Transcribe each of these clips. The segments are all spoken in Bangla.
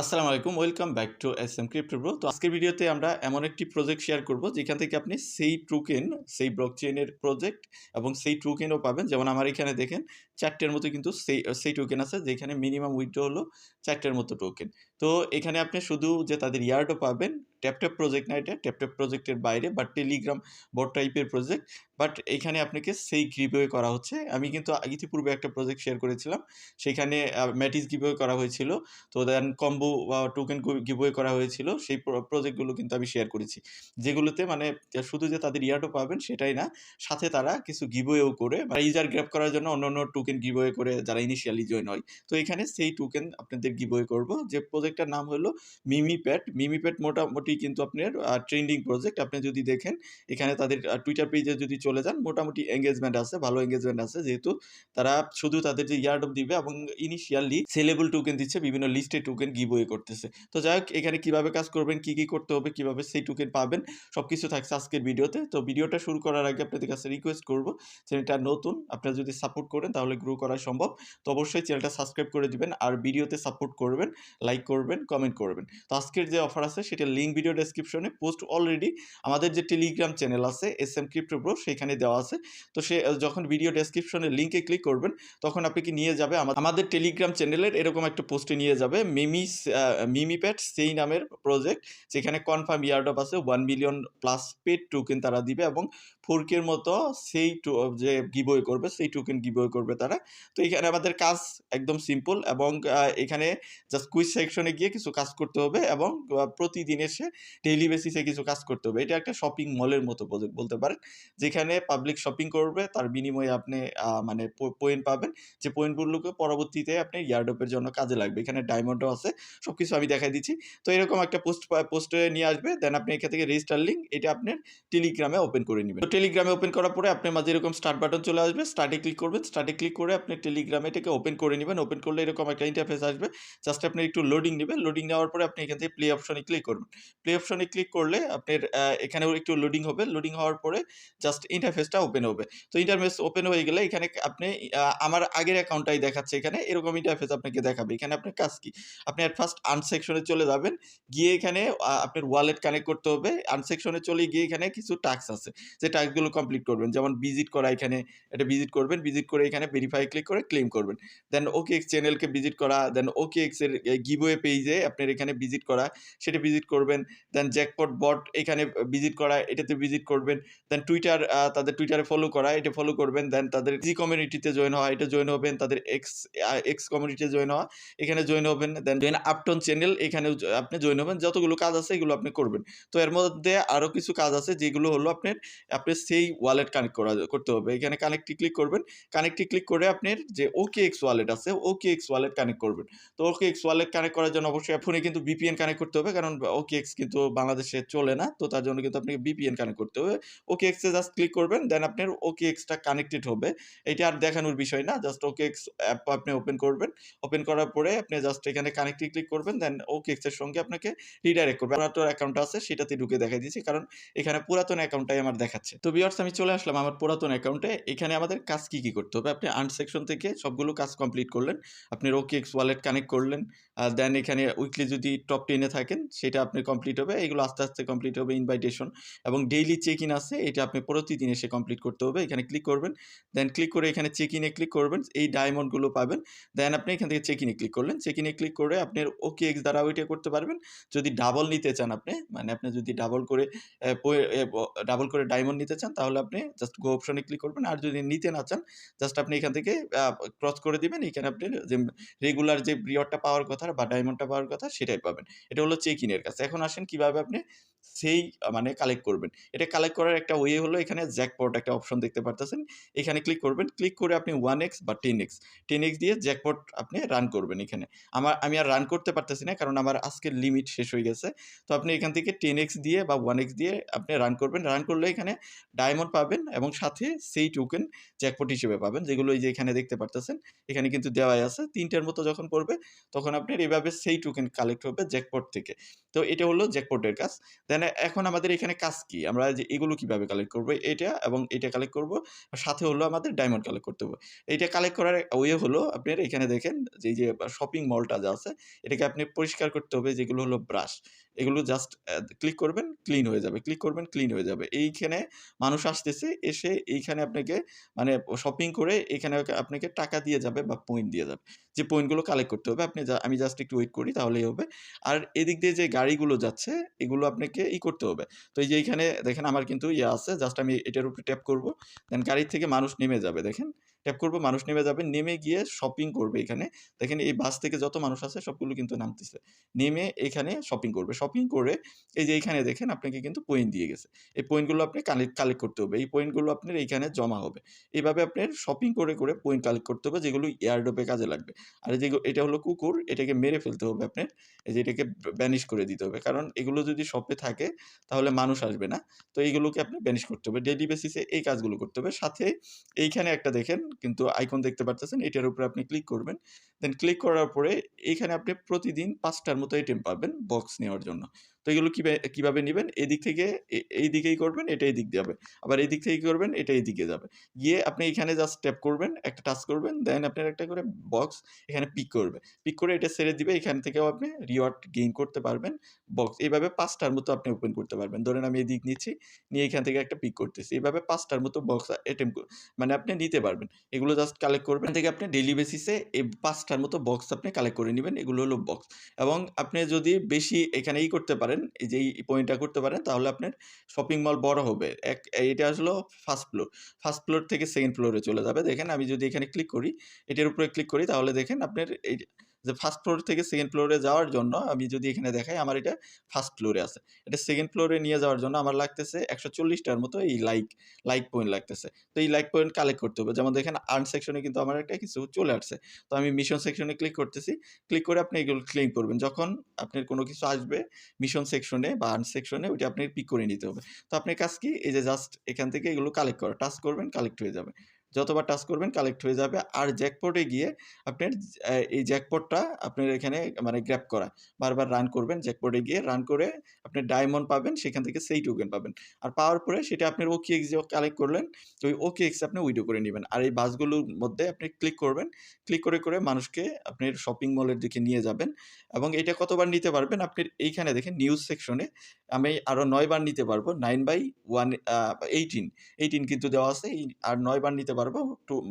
আসসালামু আলাইকুম, welcome back to S M crypto bro. তো আজকের ভিডিওতে আমরা এমন একটি প্রজেক্ট শেয়ার করব, যেখান থেকে আপনি সেই টুকেন সেই ব্লক চেনের প্রজেক্ট এবং সেই টুকেনও পাবেন। যেমন আমার এখানে দেখেন, চারটের মতো কিন্তু সেই সেই টুকেন আছে, যেখানে মিনিমাম উইথড্র হলো চারটের মতো টোকেন তো এখানে আপনি শুধু যে তাদের ইয়ার্ডও পাবেন ট্যাপট্যাপ প্রজেক্ট না এটা ট্যাপট্যাপ প্রজেক্টের বাইরে, বা টেলিগ্রাম বট টাইপের প্রজেক্ট বাট এখানে আপনাকে সেই গিভওয়ে করা হচ্ছে। আমি কিন্তু ইতিপূর্বে একটা প্রজেক্ট শেয়ার করেছিলাম, সেখানে ম্যাটিস গিভওয়ে করা হয়েছিল। তো দেন কম্বো বা টোকেন গিভওয়ে করা হয়েছিল, সেই প্রজেক্টগুলো কিন্তু আমি শেয়ার করেছি। যেগুলোতে মানে শুধু যে তাদের ইয়ার্ডও পাবেন সেটাই না, সাথে তারা কিছু গিভওয়েও করে বা ইজার গ্র্যাপ করার জন্য অন্য অন্য টোকেন গিভওয়ে করে যারা ইনিশিয়ালি জয়েন হয়। তো এখানে সেই টোকেন আপনাদের গিভওয়ে করব। যে প্রজেক্টটার নাম হলো মিমি প্যাট মিমি প্যাট মোটামুটি কিন্তু আপনার ট্রেন্ডিং প্রজেক্ট আপনি যদি দেখেন, এখানে তাদের টুইটার পেজে যদি চলে যান, মোটামুটি এঙ্গেজমেন্ট আছে, ভালো এঙ্গেজমেন্ট আছে, যেহেতু তারা শুধু তাদের যে ইয়ার্ড দিবে এবং ইনিশিয়ালি সেলেবল টোকেন দিচ্ছে, বিভিন্ন লিস্টে টোকেন গিভওয়ে করতেছে। তো যাই হোক, এখানে কীভাবে কাজ করবেন, কি কি করতে হবে, কীভাবে সেই টোকেন পাবেন সব কিছু থাকছে আজকের ভিডিওতে। তো ভিডিওটা শুরু করার আগে আপনাদের কাছে রিকোয়েস্ট করব, চ্যানেলটা নতুন, আপনারা যদি সাপোর্ট করেন তাহলে গ্রো করা সম্ভব। তো অবশ্যই চ্যানেলটা সাবস্ক্রাইব করে দিবেন, আর ভিডিওতে সাপোর্ট করবেন লাইক করবেন কমেন্ট করবেন। তো আজকের যে অফার আছে সেটা লিঙ্ক ভিডিও ডেসক্রিপশনে পোস্ট অলরেডি আমাদের যে টেলিগ্রাম চ্যানেল আছে এস এম ক্রিপ্টো ব্রো সেখানে দেওয়া আছে। তো সে যখন ভিডিও ডেসক্রিপশনে লিঙ্কে ক্লিক করবেন, তখন আপনাকে নিয়ে যাবে? আমাদের টেলিগ্রাম চ্যানেলের এরকম একটা পোস্টে নিয়ে যাবে মিমি মিমিপ্যাট সেই নামের প্রজেক্ট যেখানে কনফার্ম ইয়ার্ড অফ আছে one million plus paid token তারা দিবে এবং ফোরকের মতো সেই টু- যে গিবই করবে, সেই টোকেন গিবই করবে তারা। তো এখানে আমাদের কাজ একদম সিম্পল এবং এখানে জাস্ট কুইজ সেকশনে গিয়ে কিছু কাজ করতে হবে এবং প্রতিদিন এসে ডেইলি বেসিসে কিছু কাজ করতে হবে। এটা একটা শপিং মলের মতো বলতে পারেন। যেখানে পাবলিক শপিং করবে, তার বিনিময়ে আপনি মানে পয়েন্ট পাবেন। যে পয়েন্টগুলোকে পরবর্তীতে আপনি ইয়ারডপের জন্য কাজে লাগবে। এখানে ডায়মন্ডও আছে সব কিছু আমি দেখাই দিচ্ছি। তো এরকম একটা পোস্ট পোস্টে নিয়ে আসবে। দেন আপনি এখান থেকে রেজিস্টার লিঙ্ক এটা আপনার টেলিগ্রামে ওপেন করে নেবেন। তো টেলিগ্রামে ওপেন করার পরে আপনার মাঝে এরকম স্টার্ট বাটন চলে আসবে। স্টার্টে ক্লিক করবেন। স্টার্টে ক্লিক করে আপনি টেলিগ্রামে এটাকে ওপেন করে নেবেন। ওপেন করলে এরকম একটা ইন্টারফেস আসবে। জাস্ট আপনি একটু লোডিং নেবেন। লোডিং নেওয়ার পরে আপনি এখান থেকে প্লে অপশনে ক্লিক করবেন। প্লে অপশনে ক্লিক করলে আপনার এখানেও একটু লোডিং হবে। লোডিং হওয়ার পরে জাস্ট ইন্টারফেসটা ওপেন হবে। তো ইন্টারফেস ওপেন হয়ে গেলে এখানে আপনি আমার আগের অ্যাকাউন্টটাই দেখাচ্ছে এখানে। এরকম ইন্টারফেস আপনাকে দেখাবে। এখানে আপনার কাজ কি? আপনি অ্যাট ফার্স্ট আর্ন সেকশনে চলে যাবেন। গিয়ে এখানে আপনার ওয়ালেট কানেক্ট করতে হবে। আর্ন সেকশনে চলে গিয়ে এখানে কিছু টাস্ক আছে। যে টাস্কগুলো কমপ্লিট করবেন। যেমন ভিজিট করা এখানে, এটা ভিজিট করবেন। ভিজিট করে এখানে ভেরিফাই ক্লিক করে ক্লেম করবেন। দেন ওকে এক্স চ্যানেলকে ভিজিট করা। দেন ওকে এক্সের গিভওয়ে পেজে আপনার এখানে ভিজিট করা। সেটা ভিজিট করবেন। দেন জ্যাকপট বট এখানে ভিজিট করা, এটাতে ভিজিট করবেন। দেন টুইটার তাদের টুইটারে ফলো করা, এটা ফলো করবেন। দেন তাদের জি কমিউনিটিতে জয়েন হওয়া, এটা জয়েন হবেন। তাদের এক্স এক্স কমিউনিটিতে জয়েন হওয়া, এখানে জয়েন হবেন। দেন জয়েন আপটন চ্যানেল এখানে আপনি জয়েন হবেন। যতগুলো কাজ আছে, এগুলো আপনি করবেন। তো এর মধ্যে আরও কিছু কাজ আছে, যেগুলো হলো আপনার, আপনি সেই ওয়ালেট কানেক্ট করা, করতে হবে। এখানে কানেক্টে ক্লিক করবেন। কানেক্টে ক্লিক করে আপনার যে ওকে এক্স ওয়ালেট আছে ওকে এক্স ওয়ালেট কানেক্ট করবেন। তো ওকে এক্স ওয়ালেট কানেক্ট করার জন্য অবশ্যই ফোনে কিন্তু বিপিএন কানেক্ট করতে হবে। কারণ ওকে এক্স কিন্তু বাংলাদেশে চলে না। তো তার জন্য কিন্তু আপনাকে বিপিএন কানেক্ট করতে হবে। ওকে এক্সে জাস্ট ক্লিক করবেন দেন আপনার ওকে এক্সটা কানেক্টেড হবে। এটা আর দেখানোর বিষয় না জাস্ট ওকে এক্স অ্যাপ আপনি ওপেন করবেন। ওপেন করার পরে আপনি জাস্ট এখানে কানেক্টে ক্লিক করবেন দেন ওকে এক্সের সঙ্গে আপনাকে রিডাইরেক্ট করবে আপনার অ্যাকাউন্ট আছে, সেটাতে ঢুকে দেখাই দিচ্ছি কারণ এখানে পুরাতন অ্যাকাউন্টটাই আমার দেখাচ্ছে। তো বিয়ার্স আমি চলে আসলাম আমার পুরাতন অ্যাকাউন্টে এখানে আমাদের কাজ কি কি করতে হবে? আপনি আর্ন সেকশন থেকে সবগুলো কাজ কমপ্লিট করলেন, আপনি ওকে এক্স ওয়ালেট কানেক্ট করলেন দেন এখানে উইকলি যদি টপ টেনে থাকেন, সেটা আপনি কমপ্লিট হবে, এগুলো আস্তে আস্তে কমপ্লিট হবে ইনভাইটেশন এবং ডেইলি চেক ইন আছে, এটা আপনি প্রতিদিন এসে কমপ্লিট করতে হবে, এখানে ক্লিক করবেন দেন ক্লিক করে এখানে চেক ইনে ক্লিক করবেন, এই ডায়মন্ডগুলো পাবেন দেন আপনি এখান থেকে চেক ইনে ক্লিক করলেন চেক ইনে ক্লিক করে আপনি ওকে এক্স দ্বারা ওইটা করতে পারবেন, যদি ডাবল নিতে চান আপনি মানে আপনি যদি ডাবল করে ডাবল করে ডায়মন্ড নিতে চান, তাহলে আপনি জাস্ট গো অপশনে ক্লিক করবেন, আর যদি নিতে না চান জাস্ট আপনি এখান থেকে ক্রস করে দিবেন, এখানে আপনি যে রেগুলার যে ব্রিয়ডটা পাওয়ার কথা বা ডায়মন্ডটা পাওয়ার কথা সেটাই পাবেন, এটা হলো চেক ইনের কাছে এখন আসেন কীভাবে আপনি? সেই মানে কালেক্ট করবেন। এটা কালেক্ট করার একটা ওয়ে হলো এখানে জ্যাকপট একটা অপশন দেখতে পারতেছেন। এখানে ক্লিক করবেন। ক্লিক করে আপনি ওয়ান এক্স বা টেন এক্স টেন এক্স দিয়ে জ্যাকপট আপনি রান করবেন এখানে। আমার, আমি আর রান করতে পারতেছি না কারণ আমার আজকের লিমিট শেষ হয়ে গেছে। তো আপনি এখান থেকে টেন এক্স দিয়ে বা ওয়ান এক্স দিয়ে আপনি রান করবেন। রান করলে এখানে ডায়মন্ড পাবেন এবং সাথে সেই টোকেন জ্যাকপট হিসেবে পাবেন। যেগুলো এই যে এখানে দেখতে পারতেছেন, এখানে কিন্তু দেওয়াই আছে। তিনটার মতো যখন পড়বে, তখন আপনার এভাবে সেই টোকেন কালেক্ট হবে জ্যাকপট থেকে। তো এটা হলো জ্যাকপটের কাজ। দেন এখন আমাদের এখানে কাজ কি? আমরা যে এগুলো কীভাবে কালেক্ট করব? এটা এবং এটা কালেক্ট করব। সাথে হলো আমাদের ডায়মন্ড কালেক্ট করতে হবে। এইটা কালেক্ট করার ওয়ে হলো আপনার এখানে দেখেন যে যে শপিং মলটা যা আছে, এটাকে আপনি পরিষ্কার করতে হবে যেগুলো হলো ব্রাশ এগুলো জাস্ট ক্লিক করবেন ক্লিন হয়ে যাবে। ক্লিক করবেন ক্লিন হয়ে যাবে। এইখানে মানুষ আসতেছে, এসে এইখানে আপনাকে মানে শপিং করে এখানে আপনাকে টাকা দিয়ে যাবে বা পয়েন্ট দিয়ে যাবে। যে পয়েন্টগুলো কালেক্ট করতে হবে, আপনি আমি জাস্ট একটু ওয়েট করি, তাহলেই হবে। আর এদিক দিয়ে যে গাড়িগুলো যাচ্ছে এগুলো আপনাকে ই করতে হবে। তো এই যে এখানে দেখেন আমার কিন্তু ইয়ে আছে জাস্ট আমি এটার উপরে ট্যাপ করব দেন গাড়ির থেকে মানুষ নেমে যাবে, দেখেন। ট্যাপ করব, মানুষ নেমে যাবে, নেমে গিয়ে শপিং করবে এখানে। দেখেন এই বাস থেকে যত মানুষ আছে, সবগুলো কিন্তু নামতেছে। নেমে এখানে শপিং করবে। শপিং করে এই যে এইখানে দেখেন আপনাকে কিন্তু পয়েন্ট দিয়ে গেছে। এই পয়েন্টগুলো আপনি কালেক্ট কালেক্ট করতে হবে। এই পয়েন্টগুলো আপনার এইখানে জমা হবে। এইভাবে আপনার শপিং করে করে পয়েন্ট কালেক্ট করতে হবে, যেগুলো এয়ারডোপে কাজে লাগবে। আর এই যে এটা হলো কুকুর, এটাকে মেরে ফেলতে হবে আপনার। এই যে এটাকে ব্যানিশ করে দিতে হবে। কারণ এগুলো যদি শপে থাকে, তাহলে মানুষ আসবে না। তো এইগুলোকে আপনি ব্যানিশ করতে হবে। ডেলি বেসিসে এই কাজগুলো করতে হবে। সাথে এইখানে একটা দেখেন কিন্তু আইকন দেখতে পারতেছেন, এটার উপরে আপনি ক্লিক করবেন। দেন ক্লিক করার পরে এখানে আপনি প্রতিদিন পাঁচটার মতো আইটেম পাবেন বক্স নেওয়ার জন্য। তো এগুলো কীভাবে কীভাবে নেবেন? এদিক থেকে এই দিকেই করবেন, এটা এই দিক যাবে আবার এই দিক থেকে করবেন? এটা এই দিকে যাবে। গিয়ে আপনি এখানে জাস্ট ট্যাপ করবেন, একটা টাচ করবেন দেন আপনার একটা করে বক্স এখানে পিক করবে। পিক করে এটা ছেড়ে দিবে, এখান থেকেও আপনি রিওয়ার্ড গেইন করতে পারবেন বক্স এইভাবে পাঁচটার মতো আপনি ওপেন করতে পারবেন। ধরেন আমি এদিক নিচ্ছি, নিয়ে এখান থেকে একটা পিক করতেছি। এইভাবে পাঁচটার মতো বক্স অ্যাটেম্প মানে আপনি নিতে পারবেন। এগুলো জাস্ট কালেক্ট করবেন। থেকে আপনি ডেলি বেসিসে এই পাঁচটার মতো বক্স আপনি কালেক্ট করে নেবেন। এগুলো হলো বক্স এবং আপনি যদি বেশি এখানে ই করতে পারেন এই যে, এই পয়েন্টটা করতে পারেন, তাহলে আপনার শপিং মল বড় হবে। এক এটা আসলো ফার্স্ট ফ্লোর ফার্স্ট ফ্লোর থেকে সেকেন্ড ফ্লোরে চলে যাবে। দেখেন আমি যদি এখানে ক্লিক করি, এটার উপরে ক্লিক করি, তাহলে দেখেন আপনার এই যে ফার্স্ট ফ্লোর থেকে সেকেন্ড ফ্লোরে যাওয়ার জন্য আমি যদি এখানে দেখাই আমার এটা ফার্স্ট ফ্লোরে আছে। এটা সেকেন্ড ফ্লোরে নিয়ে যাওয়ার জন্য আমার লাগতেছে একশো চল্লিশটার মতো এই লাইক লাইক পয়েন্ট লাগতেছে। তো এই লাইক পয়েন্ট কালেক্ট করতে হবে। যেমন দেখেন আর্ন সেকশনে কিন্তু আমার একটা কিছু চলে আসছে। তো আমি মিশন সেকশনে ক্লিক করতেছি। ক্লিক করে আপনি এগুলো ক্লেম করবেন। যখন আপনার কোনো কিছু আসবে মিশন সেকশনে বা আর্ন সেকশনে ওইটা আপনি পিক করে নিতে হবে। তো আপনার কাজ কি? এই যে জাস্ট এখান থেকে এগুলো কালেক্ট করা। টাচ করবেন কালেক্ট হয়ে যাবে। যতবার টাচ করবেন কালেক্ট হয়ে যাবে। আর জ্যাকপটে গিয়ে আপনার এই জ্যাকপটটা আপনার এখানে মানে গ্র্যাপ করা। বারবার রান করবেন জ্যাকপটে গিয়ে রান করে আপনি ডায়মন্ড পাবেন, সেখান থেকে সেই টোকেন পাবেন। আর পাওয়ার পরে সেটা আপনার ওকে এক্স কালেক্ট করলেন, তো ওই ওকে এক্স আপনি উইডো করে নেবেন। আর এই বাসগুলোর মধ্যে আপনি ক্লিক করবেন। ক্লিক করে করে মানুষকে আপনার শপিং মলের দিকে নিয়ে যাবেন। এবং এটা কতবার নিতে পারবেন? আপনি এইখানে দেখেন নিউজ সেকশনে আমি আরও নয়বার নিতে পারব। Nine by one eighteen eighteen কিন্তু দেওয়া আছে আর নয়বার নিতে পারব।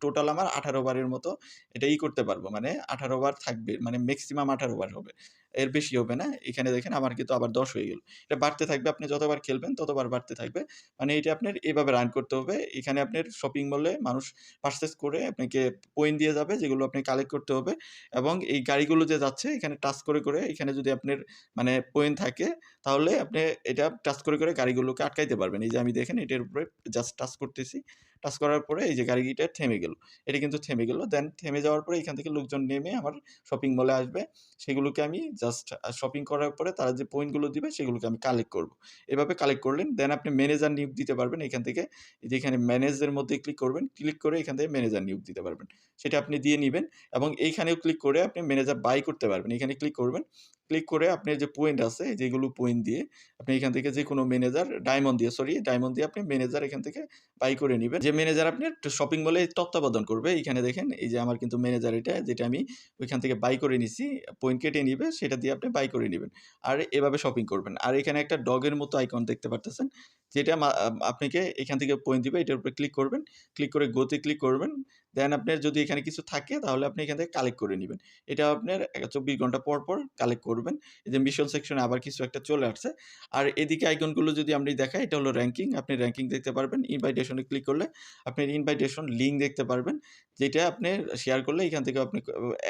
টোটাল আমার আঠারো বারের মতো এটা ই করতে পারব। মানে আঠারো বার থাকবে মানে ম্যাক্সিমাম আঠারো বার হবে। এর বেশি হবে না। এখানে দেখেন আমার কিন্তু আবার দশ হয়ে গেল। এটা বাড়তে থাকবে, আপনি যতবার খেলবেন ততবার বাড়তে থাকবে। মানে এটা আপনার এভাবে রান করতে হবে। এখানে আপনার শপিং মলে মানুষ পারচেস করে আপনাকে পয়েন্ট দিয়ে যাবে, যেগুলো আপনি কালেক্ট করতে হবে এবং এই গাড়িগুলো যে যাচ্ছে, এখানে টাচ করে করে এখানে যদি আপনার মানে পয়েন্ট থাকে, তাহলে আপনি এটা টাচ করে করে গাড়িগুলোকে আটকাইতে পারবেন। এই যে আমি দেখেন এটার উপরে জাস্ট টাচ করতেছি। টাচ করার পরে এই যে গাড়িটা থেমে গেল। এটা কিন্তু থেমে গেল। দেন থেমে যাওয়ার পরে এখান থেকে লোকজন নেমে আমার শপিং মলে আসবে। সেগুলোকে আমি জাস্ট শপিং করার পরে তারা যে পয়েন্টগুলো দিবে সেগুলোকে আমি কালেক্ট করব। এভাবে কালেক্ট করলেন। দেন আপনি ম্যানেজার নিয়োগ দিতে পারবেন এখান থেকে। এই যে এখানে ম্যানেজের মধ্যে ক্লিক করবেন। ক্লিক করে এখান থেকে ম্যানেজার নিয়োগ দিতে পারবেন। সেটা আপনি দিয়ে নেবেন এবং এইখানেও ক্লিক করে আপনি ম্যানেজার বাই করতে পারবেন। এখানে ক্লিক করবেন। ক্লিক করে আপনার যে পয়েন্ট আছে যেগুলো পয়েন্ট দিয়ে আপনি এখান থেকে যে কোনো ম্যানেজার ডায়মন্ড দিয়ে সরি ডায়মন্ড দিয়ে আপনি ম্যানেজার এখান থেকে বাই করে নেবেন। যে ম্যানেজার আপনি শপিং মলে তত্ত্বাবধান করবে। এখানে দেখেন, এই যে আমার কিন্তু ম্যানেজার এটা, যেটা আমি ওইখান থেকে বাই করে নিছি পয়েন্ট কেটে নিবে, সেটা দিয়ে আপনি বাই করে নেবেন। আর এভাবে শপিং করবেন। আর এখানে একটা ডগের মতো আইকন দেখতে পারতেছেন যেটা আপনাকে এখান থেকে পয়েন্ট দিবে, এটার উপরে ক্লিক করবেন। ক্লিক করে গোতে ক্লিক করবেন। দেন আপনার যদি এখানে কিছু থাকে, তাহলে আপনি এখান থেকে কালেক্ট করে নেবেন। এটা আপনার চব্বিশ ঘণ্টা পর পর কালেক্ট করবেন। এই যে মিশন সেকশনে আবার কিছু একটা চলে আসছে। আর এদিকে আইকনগুলো যদি আপনি দেখাই, এটা হলো র্যাঙ্কিং আপনি র্যাঙ্কিং দেখতে পারবেন। ইনভাইটেশনে ক্লিক করলে আপনি ইনভাইটেশন লিঙ্ক দেখতে পারবেন, যেটা আপনি শেয়ার করলে এখান থেকে আপনি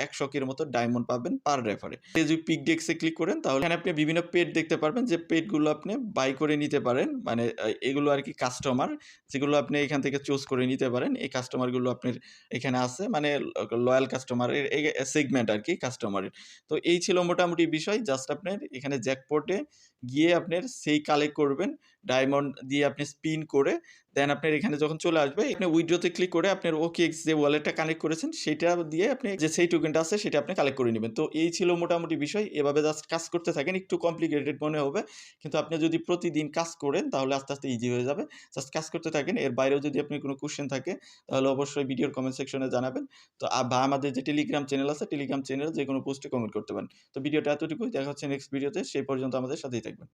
একশো কের মতো ডায়মন্ড পাবেন পার রেফারে যদি পিক ডেক্সে ক্লিক করেন, তাহলে এখানে আপনি বিভিন্ন পেড দেখতে পারবেন। যে পেডগুলো আপনি বাই করে নিতে পারেন মানে এগুলো আর কি কাস্টমার যেগুলো আপনি এখান থেকে চুজ করে নিতে পারেন, এই কাস্টমারগুলো আপনার এখানে আছে মানে লয়াল কাস্টমারের সেগমেন্ট আর কি কাস্টমারের তো এই ছিল মোটামুটি বিষয় জাস্ট আপনার এখানে জ্যাকপটে গিয়ে আপনার সেই কালেক্ট করবেন ডায়মন্ড দিয়ে আপনি স্পিন করে দেন আপনার এখানে যখন চলে আসবে এখানে উইথড্রোতে ক্লিক করে আপনার ওকেএক্স যে ওয়ালেটটা কানেক্ট করেছেন, সেটা দিয়ে আপনি যে সেই টোকেনটা আছে, সেটা আপনি কালেক্ট করে নেবেন। তো এই ছিল মোটামুটি বিষয়। এভাবে জাস্ট কাজ করতে থাকেন, একটু কমপ্লিকেটেড মনে হবে। কিন্তু আপনি যদি প্রতিদিন কাজ করেন, তাহলে আস্তে আস্তে ইজি হয়ে যাবে। জাস্ট কাজ করতে থাকেন। এর বাইরেও যদি আপনি কোনো কোশ্চেন থাকে, তাহলে অবশ্যই ভিডিওর কমেন্ট সেকশনে জানাবেন। তো বা আমাদের যে টেলিগ্রাম চ্যানেল আছে টেলিগ্রাম চ্যানেলে যে কোনো পোস্টে কমেন্ট করতে পারেন। তো ভিডিওটা এতটুকুই। দেখা হচ্ছে নেক্সট ভিডিওতে সেই পর্যন্ত আমাদের সাথেই থাকবেন।